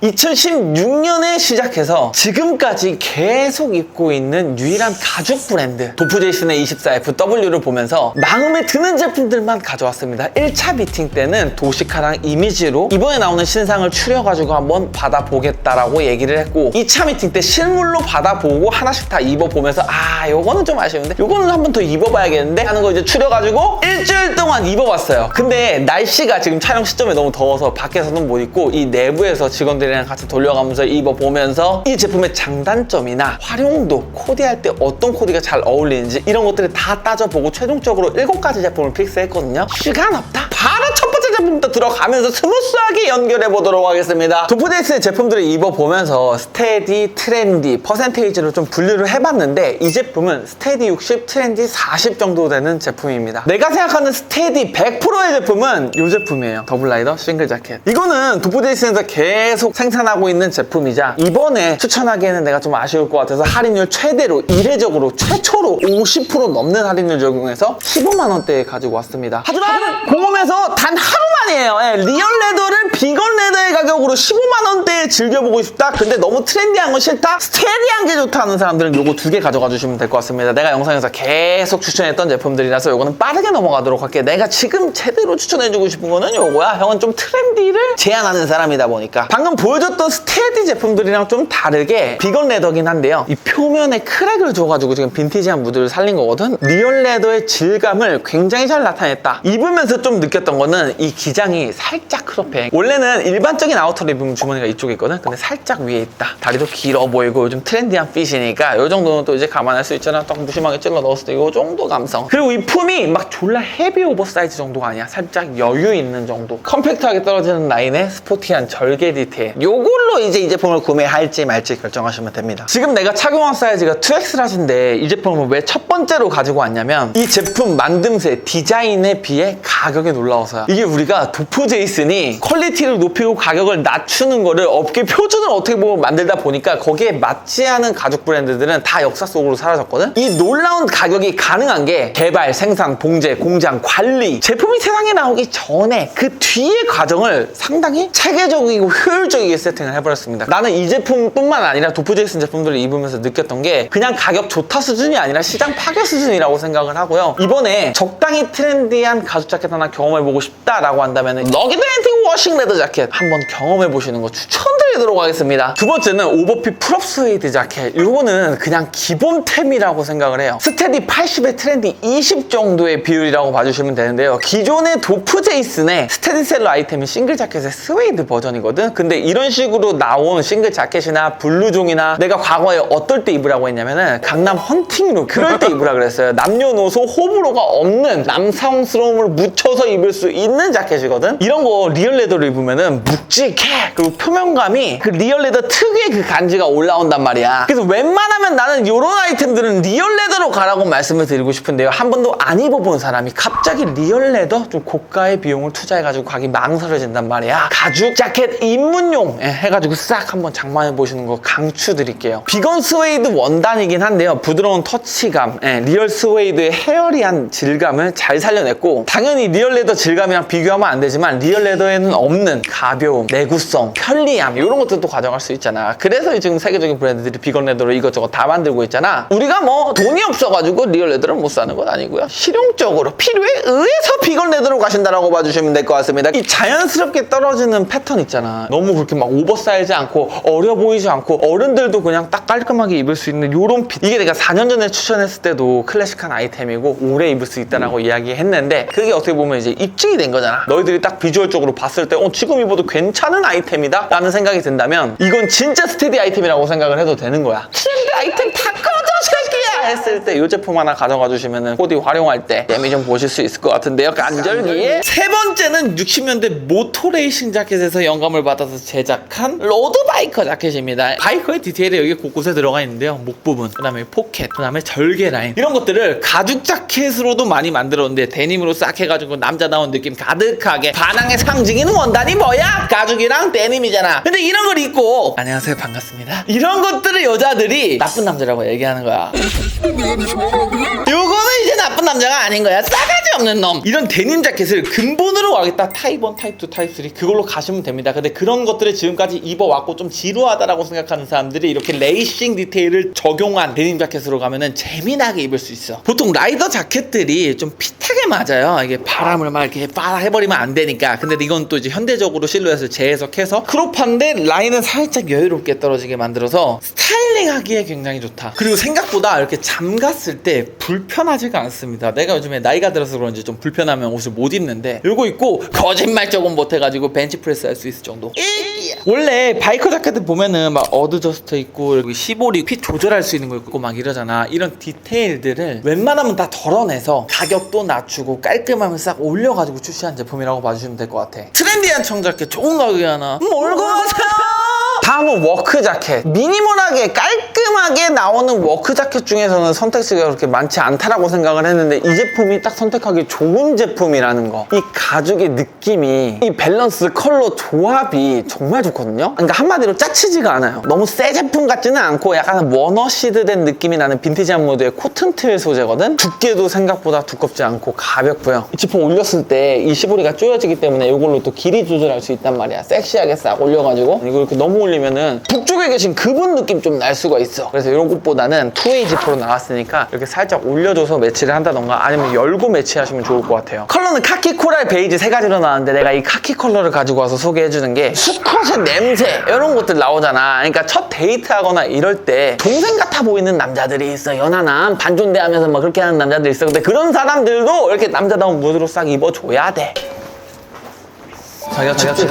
2016년에 시작해서 지금까지 계속 입고 있는 유일한 가죽 브랜드 도프제이슨의 24FW를 보면서 마음에 드는 제품들만 가져왔습니다. 1차 미팅 때는 도시카랑 이미지로 이번에 나오는 신상을 추려가지고 한번 받아보겠다라고 얘기를 했고 2차 미팅 때 실물로 받아보고 하나씩 다 입어보면서 아 요거는 좀 아쉬운데 요거는 한번 더 입어봐야겠는데 하는 거 이제 추려가지고 일주일 동안 입어봤어요. 근데 날씨가 지금 촬영 시점에 너무 더워서 밖에서는 못 입고 이 내부에서 직원들이 랑 같이 돌려가면서 입어보면서 이 제품의 장단점이나 활용도 코디할 때 어떤 코디가 잘 어울리는지 이런 것들을 다 따져보고 최종적으로 7가지 제품을 픽스했거든요. 시간 없다. 바로 첫 번째 제품부터 들어가면서 스무스하게 연결해 보도록 하겠습니다. 도프데이스의 제품들을 입어보면서 스테디, 트렌디, 퍼센테이지로 좀 분류를 해봤는데 이 제품은 스테디 60, 트렌디 40 정도 되는 제품입니다. 내가 생각하는 스테디 100%의 제품은 이 제품이에요. 더블라이더 싱글 자켓. 이거는 도프데이스에서 계속 생산하고 있는 제품이자 이번에 추천하기에는 내가 좀 아쉬울 것 같아서 할인율 최대로 이례적으로 최초로 50% 넘는 할인율 적용해서 15만 원대에 가지고 왔습니다. 하지만 공홈에서 단 하루만이에요. 예, 리얼 레더를 비건 레더의 가격으로 15만 원대에 즐겨보고 싶다? 근데 너무 트렌디한 건 싫다? 스테디한 게 좋다 하는 사람들은 요거 두 개 가져가 주시면 될 것 같습니다. 내가 영상에서 계속 추천했던 제품들이라서 요거는 빠르게 넘어가도록 할게 내가 지금 제대로 추천해주고 싶은 거는 요거야. 형은 좀 트렌디를 제안하는 사람이다 보니까. 방금 보여줬던 스테디 제품들이랑 좀 다르게 비건 레더긴 한데요. 이 표면에 크랙을 줘가지고 지금 빈티지한 무드를 살린 거거든. 리얼 레더의 질감을 굉장히 잘 나타냈다. 입으면서 좀 느꼈던 거는 이 기장이 살짝 크롭해. 원래는 일반적인 아 우터를 입으면 주머니가 이쪽에 있거든? 근데 살짝 위에 있다. 다리도 길어 보이고 요즘 트렌디한 핏이니까 요 정도는 또 이제 감안할 수 있잖아. 딱 무심하게 찔러 넣었을 때요 정도 감성. 그리고 이 품이 막 졸라 헤비 오버사이즈 정도가 아니야. 살짝 여유 있는 정도. 컴팩트하게 떨어지는 라인에 스포티한 절개 디테일. 요걸로 이제 이 제품을 구매할지 말지 결정하시면 됩니다. 지금 내가 착용한 사이즈가 2X라지인데 이 제품을 왜 첫 번째로 가지고 왔냐면 이 제품 만듦새 디자인에 비해 가격이 놀라워서요 이게 우리가 도프 제이슨이 퀄리티를 높이고 가격을 낮추는 거를 업계 표준을 어떻게 보면 만들다 보니까 거기에 맞지 않은 가죽 브랜드들은 다 역사 속으로 사라졌거든? 이 놀라운 가격이 가능한 게 개발, 생산, 봉제, 공장, 관리 제품이 세상에 나오기 전에 그 뒤의 과정을 상당히 체계적이고 효율적이게 세팅을 해버렸습니다. 나는 이 제품뿐만 아니라 도프 제이슨 제품들을 입으면서 느꼈던 게 그냥 가격 좋다 수준이 아니라 시장 파괴 수준이라고 생각을 하고요. 이번에 적당히 트렌디한 가죽 자켓 하나 경험해보고 싶다라고 한다면 너기드 앤틱 워싱 레더 자켓 한번 경험 해 보시는 거 추천드리도록 하겠습니다. 두 번째는 오버핏 풀업 스웨이드 자켓. 이거는 그냥 기본템이라고 생각을 해요. 스테디 80에 트렌디 20 정도의 비율이라고 봐주시면 되는데요. 기존의 도프 제이슨의 스테디셀러 아이템이 싱글 자켓의 스웨이드 버전이거든? 근데 이런 식으로 나온 싱글 자켓이나 블루종이나 내가 과거에 어떨 때 입으라고 했냐면은 강남 헌팅룩 그럴 때 입으라 그랬어요. 남녀노소 호불호가 없는 남성스러움을 묻혀서 입을 수 있는 자켓이거든? 이런 거 리얼 레더로 입으면은 묵직 해 그리고 표면감이 그 리얼 레더 특유의 그 간지가 올라온단 말이야. 그래서 웬만하면 나는 이런 아이템들은 리얼 레더로 가라고 말씀을 드리고 싶은데요. 한 번도 안 입어본 사람이 갑자기 리얼 레더 좀 고가의 비용을 투자해가지고 가기 망설여진단 말이야. 가죽 자켓 입문용 예, 해가지고 싹 한번 장만해 보시는 거 강추드릴게요. 비건 스웨이드 원단이긴 한데요. 부드러운 터치감 예, 리얼 스웨이드의 헤어리한 질감을 잘 살려냈고 당연히 리얼 레더 질감이랑 비교하면 안 되지만 리얼 레더에는 없는 가벼움 내구성 편리함 이런 것들도 가져갈 수 있잖아. 그래서 지금 세계적인 브랜드들이 비건 레더로 이것저것 다 만들고 있잖아. 우리가 뭐 돈이 없어가지고 리얼 레더를 못 사는 건 아니고요. 실용적으로 필요에 의해서 비건 레더로 가신다라고 봐주시면 될 것 같습니다. 이 자연스럽게 떨어지는 패턴 있잖아. 너무 그렇게 막 오버사이즈 않고 어려 보이지 않고 어른들도 그냥 딱 깔끔하게 입을 수 있는 요런 핏. 이게 내가 4년 전에 추천했을 때도 클래식한 아이템이고 오래 입을 수 있다라고 이야기했는데 그게 어떻게 보면 이제 입증이 된 거잖아. 너희들이 딱 비주얼적으로 봤을 때 어, 지금 입어도 괜찮 은 아이템이다? 라는 생각이 든다면 이건 진짜 스테디 아이템이라고 생각을 해도 되는 거야. 스테디 아이템 다 꺼져 새끼 야 했을 때 이 제품 하나 가져가 주시면 코디 활용할 때 재미 좀 보실 수 있을 것 같은데요 간절기에 세 번째는 60년대 모토레이싱 자켓에서 영감을 받아서 제작한 로드바이커 자켓입니다. 바이커의 디테일이 여기 곳곳에 들어가 있는데요. 목 부분 그 다음에 포켓 그 다음에 절개 라인. 이런 것들을 가죽 자켓으로도 많이 만들었는데 데님으로 싹 해가지고 남자다운 느낌 가득하게 반항의 상징인 원단이 뭐야? 가죽이랑 데님이잖아. 근데 이런 걸 입고 안녕하세요 반갑습니다. 이런 것들을 여자들이 나쁜 남자라고 얘기하는 거야 요거는 이제 나쁜 남자가 아닌 거야. 싸가지 없는 놈. 이런 데님 자켓을 근본으로 가겠다. 타입 1, 타입 2, 타입 3 그걸로 가시면 됩니다. 근데 그런 것들을 지금까지 입어왔고 좀 지루하다라고 생각하는 사람들이 이렇게 레이싱 디테일을 적용한 데님 자켓으로 가면은 재미나게 입을 수 있어. 보통 라이더 자켓들이 좀 핏하게 맞아요. 이게 바람을 막 이렇게 빨아 해버리면 안 되니까. 근데 이건 또 이제 현대적으로 실루엣을 재해석해서 크롭한데 라인은 살짝 여유롭게 떨어지게 만들어서 스타일링하기에 굉장히 좋다. 그리고 생각보다 이렇게 잠갔을 때 불편하지가 않습니다. 내가 요즘에 나이가 들어서 그런지 좀 불편하면 옷을 못 입는데 요거 입고 거짓말 조금 못해가지고 벤치프레스 할 수 있을 정도. 원래 바이커 자켓들 보면은 막 어드저스트 있고 여기 시보리 핏 조절할 수 있는 거 있고 막 이러잖아. 이런 디테일들을 웬만하면 다 덜어내서 가격도 낮추고 깔끔함을 싹 올려가지고 출시한 제품이라고 봐주시면 될 것 같아. 트렌디한 청자켓 좋은 가격에 하나. 뭘 고마세요? 다음은 워크 자켓. 미니멀하게 깔끔 하게 나오는 워크 자켓 중에서는 선택지가 그렇게 많지 않다라고 생각을 했는데 이 제품이 딱 선택하기 좋은 제품이라는 거. 이 가죽의 느낌이 이 밸런스 컬러 조합이 정말 좋거든요. 그러니까 한마디로 짜치지가 않아요. 너무 새 제품 같지는 않고 약간 워너시드 된 느낌이 나는 빈티지한 모드의 코튼 트윌 소재거든. 두께도 생각보다 두껍지 않고 가볍고요. 이 제품 올렸을 때 이 시보리가 조여지기 때문에 이걸로 또 길이 조절할 수 있단 말이야. 섹시하게 싹 올려가지고 이거 이렇게 너무 올리면은 북쪽에 계신 그분 느낌 좀 날 수가 있어. 그래서 이런 것보다는 투웨이 지퍼로 나왔으니까 이렇게 살짝 올려줘서 매치를 한다던가 아니면 열고 매치하시면 좋을 것 같아요. 컬러는 카키, 코랄, 베이지 세 가지로 나왔는데 내가 이 카키 컬러를 가지고 와서 소개해주는 게 수컷의 냄새 이런 것들 나오잖아. 그러니까 첫 데이트하거나 이럴 때 동생 같아 보이는 남자들이 있어. 연하남 반존대하면서 막 그렇게 하는 남자들이 있어. 근데 그런 사람들도 이렇게 남자다운 무드로 싹 입어줘야 돼. 자기가 춥지?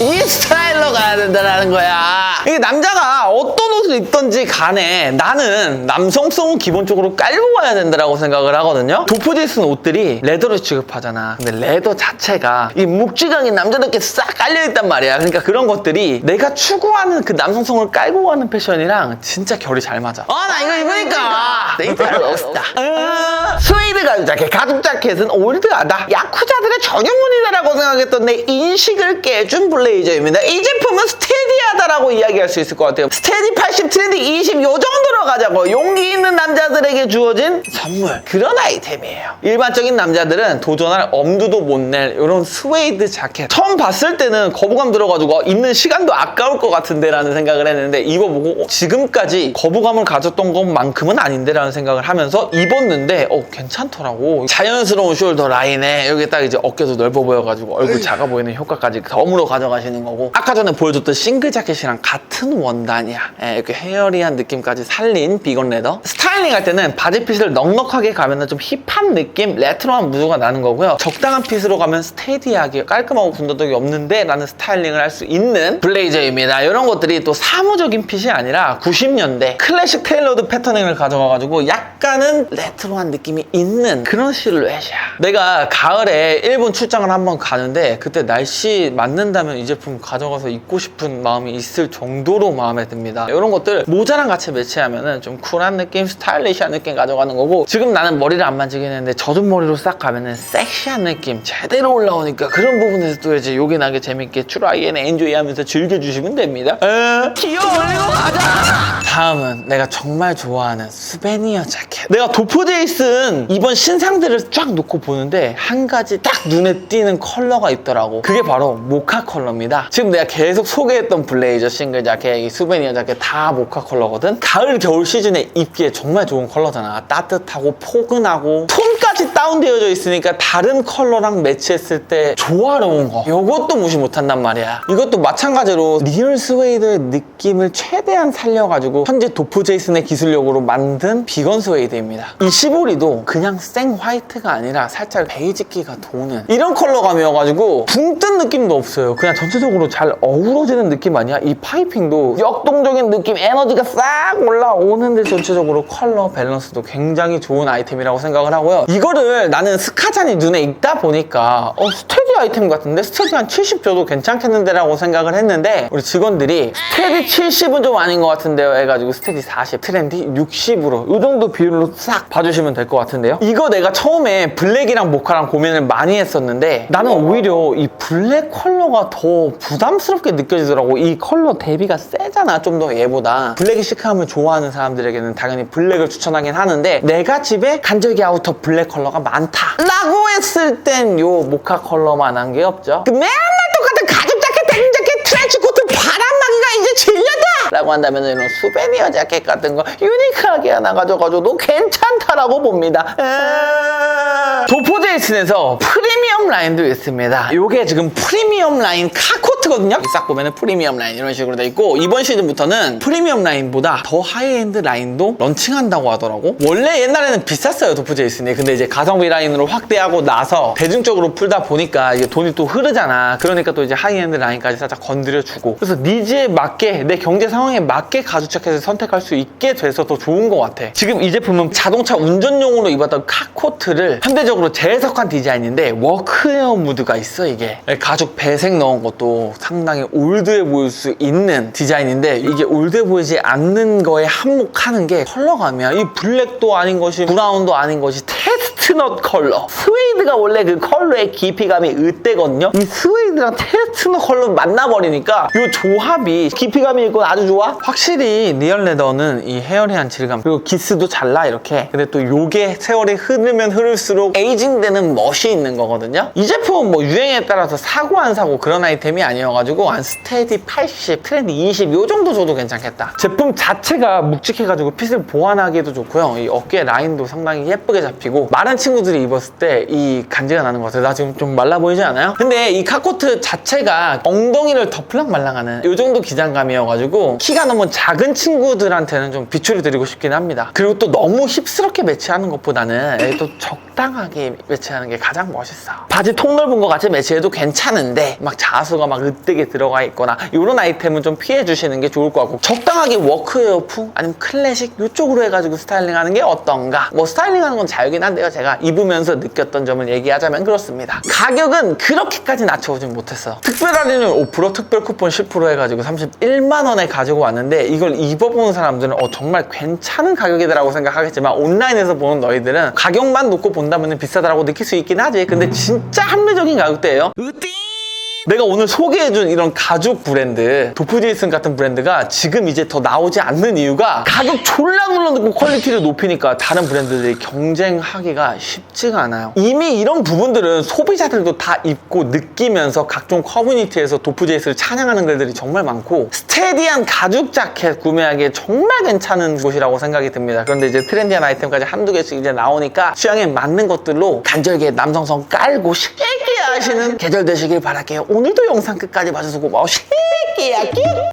이 스타 일로 가야 된다는 거야. 이게 남자가 어떤 옷을 입던지 간에 나는 남성성은 기본적으로 깔고 가야 된다고 생각을 하거든요. 도포지에 쓴 옷들이 레더를 취급하잖아. 근데 레더 자체가 이 묵직한 남자답게 싹 깔려있단 말이야. 그러니까 그런 것들이 내가 추구하는 그 남성성을 깔고 가는 패션이랑 진짜 결이 잘 맞아. 어, 나 이거 입으니까 데이트할 수 없다. 어, 스웨이드 가죽 자켓, 가죽 자켓은 올드하다. 야쿠자들의 전용문이다라고 생각했던 내 인식을 깨준 블레이저입니다. 이 제품은 스테디하다라고 이야기할 수 있을 것 같아요. 스테디 80, 트렌디 20, 요 정도로 가자고. 용기 있는 남자들에게 주어진 선물. 그런 아이템이에요. 일반적인 남자들은 도전할 엄두도 못 낼 이런 스웨이드 자켓. 처음 봤을 때는 거부감 들어가지고 어, 입는 시간도 아까울 것 같은데 라는 생각을 했는데 입어보고 어, 지금까지 거부감을 가졌던 것만큼은 아닌데 라는 생각을 하면서 입었는데 어, 괜찮더라고. 자연스러운 숄더 라인에 여기 딱 이제 어깨도 넓어 보여가지고 얼굴 작아 보이는 효과까지 덤으로 가져가시는 거고 아까 전에 보여줬던 싱글 자켓이랑 같은 원단이야. 예, 이렇게 헤어리한 느낌까지 살린 비건 레더. 스타일링 할 때는 바지 핏을 넉넉하게 가면 은 좀 힙한 느낌, 레트로한 무드가 나는 거고요. 적당한 핏으로 가면 스테디하게 깔끔하고 군더더기 없는데 라는 스타일링을 할 수 있는 블레이저입니다. 이런 것들이 또 사무적인 핏이 아니라 90년대 클래식 테일러드 패터닝을 가져가가지고 약간은 레트로한 느낌이 있는 그런 실루엣이야. 내가 가을에 일본 출장을 한번 가는데 그때 날씨 맞는다면 이 제품 가져가서 입고 싶은 마음이 있을 정도로 마음에 듭니다. 이런 것들 모자랑 같이 매치하면은 좀 쿨한 느낌, 스타일리시한 느낌 가져가는 거고 지금 나는 머리를 안 만지긴 했는데 젖은 머리로 싹 가면은 섹시한 느낌 제대로 올라오니까 그런 부분에서 또 이제 요긴하게 재밌게 추라이앤 엔조이 하면서 즐겨주시면 됩니다. 에? 귀여워 올리고 가자! 다음은 내가 정말 좋아하는 수베니어 자켓. 내가 도포제이슨 이번 신상들을 쫙 놓고 보는데 한 가지 딱 눈에 띄는 컬러가 있더라고. 그게 바로 모카 컬러입니다. 지금 내가 계속 소개했던 블레이저 싱글 자켓, 이 수베니어 자켓 다 모카 컬러거든. 가을 겨울 시즌에 입기에 정말 좋은 컬러잖아. 따뜻하고 포근하고 톤까지 다운되어져 있으니까 다른 컬러랑 매치했을 때 조화로운 거. 이것도 무시 못한단 말이야. 이것도 마찬가지로 리얼 스웨이드의 느낌을 최대한 살려가지고 현재 도프 제이슨의 기술력으로 만든 비건 스웨이드입니다. 이 시보리도 그냥 생 화이트가 아니라 살짝 베이지기가 도는 이런 컬러감이어가지고 붕 뜬 느낌도 없어요. 그냥 전체적으로 잘 어우러지는 느낌 아니야? 이 파이핑도 역동적인 느낌, 에너지가 싹 올라오는데 전체적으로 컬러 밸런스도 굉장히 좋은 아이템이라고 생각을 하고요. 이 거를 나는 스카잔이 눈에 익다 보니까 어, 스테디 아이템 같은데 스테디 한70 줘도 괜찮겠는데 라고 생각을 했는데 우리 직원들이 스테디 70은 좀 아닌 것 같은데요 해가지고 스테디 40, 트렌디 60으로 이 정도 비율로 싹 봐주시면 될 것 같은데요. 이거 내가 처음에 블랙이랑 모카랑 고민을 많이 했었는데 나는 오히려 이 블랙 컬러가 더 부담스럽게 느껴지더라고. 이 컬러 대비가 세잖아 좀 더 얘보다. 블랙이 시크함을 좋아하는 사람들에게는 당연히 블랙을 추천하긴 하는데 내가 집에 간절기 아우터 블랙 컬러가 많다 라고 했을 땐 요 모카 컬러만 한 게 없죠? 그 맨날 똑같은 가죽 자켓 데님 자켓 트렌치 코트 바람막이가 이제 질렸다 라고 한다면 이런 수베니어 자켓 같은 거 유니크하게 하나 가져가줘도 괜찮다라고 봅니다. 아. 도포제이슨에서 프리미엄 라인도 있습니다. 요게 지금 프리미엄 라인 카코 트거든요? 싹 보면은 프리미엄 라인 이런 식으로 돼 있고 이번 시즌부터는 프리미엄 라인보다 더 하이엔드 라인도 런칭한다고 하더라고. 원래 옛날에는 비쌌어요 도포제이슨이. 근데 이제 가성비 라인으로 확대하고 나서 대중적으로 풀다 보니까 이게 돈이 또 흐르잖아. 그러니까 또 이제 하이엔드 라인까지 살짝 건드려주고. 그래서 니즈에 맞게 내 경제 상황에 맞게 자켓을 선택할 수 있게 돼서 더 좋은 것 같아. 지금 이 제품은 자동차 운전용으로 입었던 카코트를 현대적으로 재해석한 디자인인데 워크웨어 무드가 있어 이게. 가죽 배색 넣은 것도 상당히 올드해 보일 수 있는 디자인인데 이게 올드해 보이지 않는 거에 한몫하는 게 컬러감이야. 이 블랙도 아닌 것이 브라운도 아닌 것이 테스트넛 컬러. 스웨이드가 원래 그 컬러의 깊이감이 으때거든요. 이 스웨이드랑 테스트넛 컬러 만나버리니까 이 조합이 깊이감이 있고 아주 좋아? 확실히 리얼 레더는 이 헤어리한 질감 그리고 기스도 잘나 이렇게. 근데 또 요게 세월이 흐르면 흐를수록 에이징되는 멋이 있는 거거든요. 이 제품은 뭐 유행에 따라서 사고 안 사고 그런 아이템이 아니어가지고 한 스테디 80 트렌드 20 요 정도 줘도 괜찮겠다. 제품 자체가 묵직해가지고 핏을 보완하기도 좋고요. 이 어깨 라인도 상당히 예쁘게 잡히고 마른 친구들이 입었을 때 이 간지가 나는 것 같아요. 나 지금 좀 말라 보이지 않아요? 근데 이 카코트 자체가 엉덩이를 덮을랑 말랑하는 요 정도 기장감이어가지고 키가 너무 작은 친구들한테는 좀 비추를 드리고 싶긴 합니다. 그리고 또 너무 힙스럽게 매치하는 것보다는 또 적당하게 매치하는 게 가장 멋있어 바지 통 넓은 거 같이 매치해도 괜찮은데 막 자수가 막 으뜨게 들어가 있거나 이런 아이템은 좀 피해 주시는 게 좋을 것 같고 적당하게 워크웨어풍 아니면 클래식 이쪽으로 해가지고 스타일링 하는 게 어떤가? 뭐 스타일링 하는 건 자유긴 한데요 제가 입으면서 느꼈던 점을 얘기하자면 그렇습니다. 가격은 그렇게까지 낮춰오진 못했어. 특별 할인율 5% 특별 쿠폰 10% 해가지고 31만 원에 가지고 왔는데 이걸 입어보는 사람들은 어, 정말 괜찮은 가격이다라고 생각하겠지만 온라인에서 보는 너희들은 가격만 놓고 본다면 비싸다라고 느낄 수 있긴 하지. 근데 진짜 합리적인 가격대예요 내가 오늘 소개해준 이런 가죽 브랜드 도프제이슨 같은 브랜드가 지금 이제 더 나오지 않는 이유가 가격 졸라 눌러놓고 퀄리티를 높이니까 다른 브랜드들이 경쟁하기가 쉽지가 않아요. 이미 이런 부분들은 소비자들도 다 입고 느끼면서 각종 커뮤니티에서 도프제이스를 찬양하는 글들이 정말 많고 스테디한 가죽 자켓 구매하기에 정말 괜찮은 곳이라고 생각이 듭니다. 그런데 이제 트렌디한 아이템까지 한두 개씩 이제 나오니까 취향에 맞는 것들로 간절기에 남성성 깔고 쉽게 하시는 계절 되시길 바랄게요 오늘도 영상 끝까지 봐주셔서 고마워. 쉽게 할게요